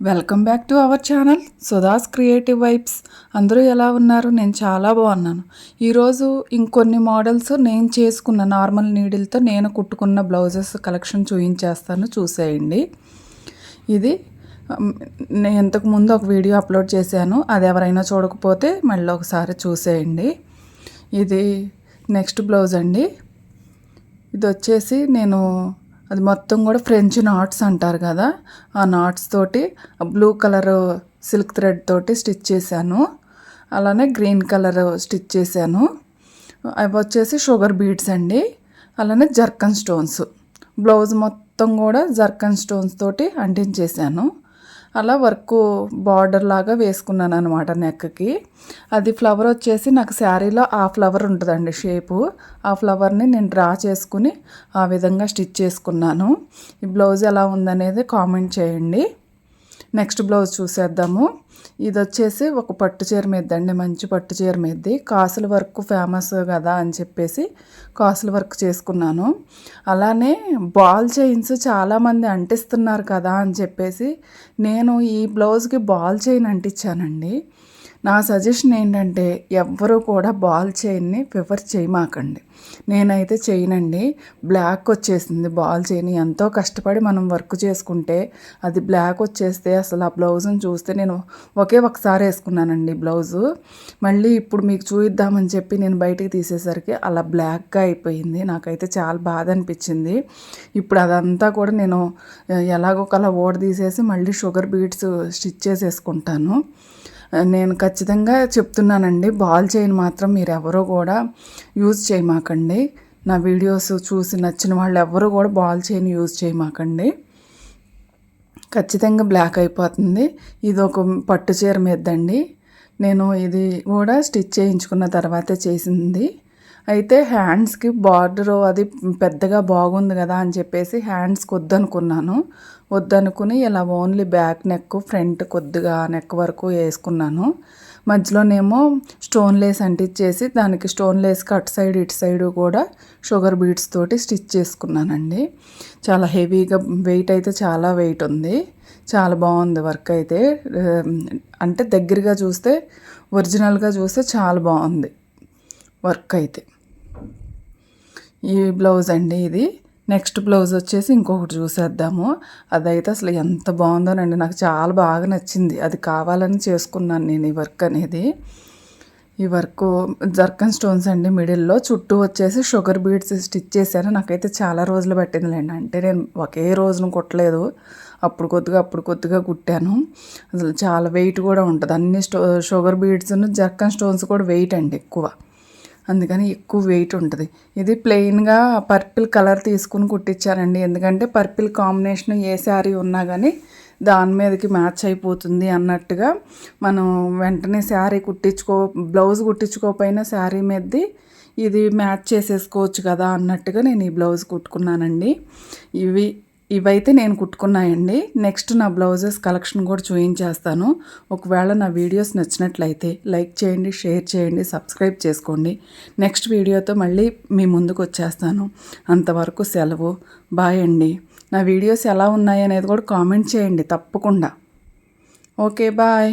Welcome back to our channel Sudha's creative vibes అందరూ ఎలా ఉన్నారు? నేను చాలా బాగున్నాను. ఈరోజు ఇంకొన్ని మోడల్స్ నేను చేసుకున్న నార్మల్ నీడిల్తో నేను కుట్టుకున్న బ్లౌజెస్ కలెక్షన్ చూపించేస్తాను చూసేయండి. ఇది నేను ఇంతకు ముందు ఒక వీడియో అప్లోడ్ చేశాను. అది ఎవరైనా చూడకపోతే మళ్ళీ ఒకసారి చూసేయండి. ఇది నెక్స్ట్ బ్లౌజ్ అండి. ఇది వచ్చేసి నేను అది మొత్తం కూడా ఫ్రెంచ్ నాట్స్ అంటారు కదా. ఆ నాట్స్ తోటి బ్లూ కలర్ సిల్క్ థ్రెడ్ తోటి స్టిచ్ చేశాను. అలానే గ్రీన్ కలర్ స్టిచ్ చేశాను. అవి వచ్చేసి షుగర్ బీడ్స్ అండి. అలానే జర్కన్ స్టోన్స్ బ్లౌజ్ మొత్తం కూడా జర్కన్ స్టోన్స్ తోటి అంటించేసాను అలా వర్క్ బార్డర్ లాగా వేసుకున్నాను అనమాట నెక్కి. అది ఫ్లవర్ వచ్చేసి నాకు శారీలో ఆ ఫ్లవర్ ఉంటుందండి షేపు. ఆ ఫ్లవర్ని నేను డ్రా చేసుకుని ఆ విధంగా స్టిచ్ చేసుకున్నాను. ఈ బ్లౌజ్ ఎలా ఉందనేది కామెంట్ చేయండి. నెక్స్ట్ బ్లౌజ్ చూసేద్దాము. ఇది వచ్చేసి ఒక పట్టు చీర మీద్దండి అండి మంచి పట్టు చీర మీద్ది కాసుల వర్క్ ఫేమస్ కదా అని చెప్పేసి కాసుల వర్క్ చేసుకున్నాను. అలానే బాల్ చైన్స్ చాలామంది అంటిస్తున్నారు కదా అని చెప్పేసి నేను ఈ బ్లౌజ్కి బాల్ చైన్ అంటించానండి. నా సజెషన్ ఏంటంటే ఎవ్వరూ కూడా బాల్ చైన్ని ప్రిఫర్ చేయమాకండి. నేనైతే చేయనండి. బ్లాక్ వచ్చేసింది బాల్ చైన్. ఎంతో కష్టపడి మనం వర్క్ చేసుకుంటే అది బ్లాక్ వచ్చేస్తే అసలు ఆ బ్లౌజ్ని చూస్తే నేను ఒకే ఒకసారి వేసుకున్నానండి బ్లౌజు. మళ్ళీ ఇప్పుడు మీకు చూయిద్దామని చెప్పి నేను బయటికి తీసేసరికి అలా బ్లాక్గా అయిపోయింది. నాకైతే చాలా బాధ అనిపించింది. ఇప్పుడు అదంతా కూడా నేను ఎలాగో ఎలాగోకలా ఓడ తీసేసి మళ్ళీ షుగర్ బీట్స్ స్టిచ్ చేసేసుకుంటాను. నేను ఖచ్చితంగా చెప్తున్నానండి. బాల్ చైన్ మాత్రం మీరు ఎవరో కూడా యూజ్ చేయమాకండి. నా వీడియోస్ చూసి నచ్చిన వాళ్ళు ఎవరు కూడా బాల్ చైన్ యూజ్ చేయమాకండి. ఖచ్చితంగా బ్లాక్ అయిపోతుంది. ఇది ఒక పట్టు చీర మీదండి. నేను ఇది కూడా స్టిచ్ చేయించుకున్న తర్వాతే చేసింది. అయితే హ్యాండ్స్కి బార్డర్ అది పెద్దగా బాగుంది కదా అని చెప్పేసి హ్యాండ్స్కి వద్దనుకున్నాను. వద్దనుకుని ఇలా ఓన్లీ బ్యాక్ నెక్ ఫ్రంట్ కొద్దిగా నెక్ వరకు వేసుకున్నాను. మధ్యలోనేమో స్టోన్ లేస్ అంటించేసి దానికి స్టోన్ లేస్కి అటు సైడ్ ఇటు సైడ్ కూడా షుగర్ బీడ్స్ తోటి స్టిచ్ చేసుకున్నానండి. చాలా హెవీగా వెయిట్ అయితే చాలా వెయిట్ ఉంది. చాలా బాగుంది వర్క్ అయితే. అంటే దగ్గరగా చూస్తే ఒరిజినల్గా చూస్తే చాలా బాగుంది వర్క్ అయితే. ఈ బ్లౌజ్ అండి ఇది. నెక్స్ట్ బ్లౌజ్ వచ్చేసి ఇంకొకటి చూసేద్దాము. అదైతే అసలు ఎంత బాగుందోనండి. నాకు చాలా బాగా నచ్చింది. అది కావాలని చేసుకున్నాను నేను ఈ వర్క్ అనేది. ఈ వర్క్ జర్కన్ స్టోన్స్ అండి మిడిల్లో చుట్టూ వచ్చేసి షుగర్ బీడ్స్ స్టిచ్ చేశాను. నాకైతే చాలా రోజులు పట్టిందిలేండి. అంటే నేను ఒకే రోజును కుట్టలేదు. అప్పుడు కొద్దిగా అప్పుడు కొద్దిగా కుట్టాను. అసలు చాలా వెయిట్ కూడా ఉంటుంది. అన్ని స్టో షుగర్ బీడ్స్ జర్కన్ స్టోన్స్ కూడా వెయిట్ అండి ఎక్కువ. అందుకని ఎక్కువ వెయిట్ ఉంటుంది. ఇది ప్లెయిన్గా పర్పిల్ కలర్ తీసుకుని కుట్టించారండి. ఎందుకంటే పర్పిల్ కాంబినేషన్ ఏ శారీ ఉన్నా కానీ దాని మీదకి మ్యాచ్ అయిపోతుంది అన్నట్టుగా మనం వెంటనే శారీ కుట్టించుకో బ్లౌజ్ కుట్టించుకోకపోయినా శారీ మీదది ఇది మ్యాచ్ చేసేసుకోవచ్చు కదా అన్నట్టుగా నేను ఈ బ్లౌజ్ కుట్టుకున్నానండి. ఇవి ఇవైతే నేను కుట్టుకున్నాయండి. నెక్స్ట్ నా బ్లౌజెస్ కలెక్షన్ కూడా చూపించేస్తాను ఒకవేళ నా వీడియోస్ నచ్చినట్లయితే లైక్ చేయండి షేర్ చేయండి సబ్స్క్రైబ్ చేసుకోండి. నెక్స్ట్ వీడియోతో మళ్ళీ మీ ముందుకు వచ్చేస్తాను. అంతవరకు సెలవు. బాయ్ అండి. నా వీడియోస్ ఎలా ఉన్నాయి అనేది కూడా కామెంట్ చేయండి తప్పకుండా. Okay bye.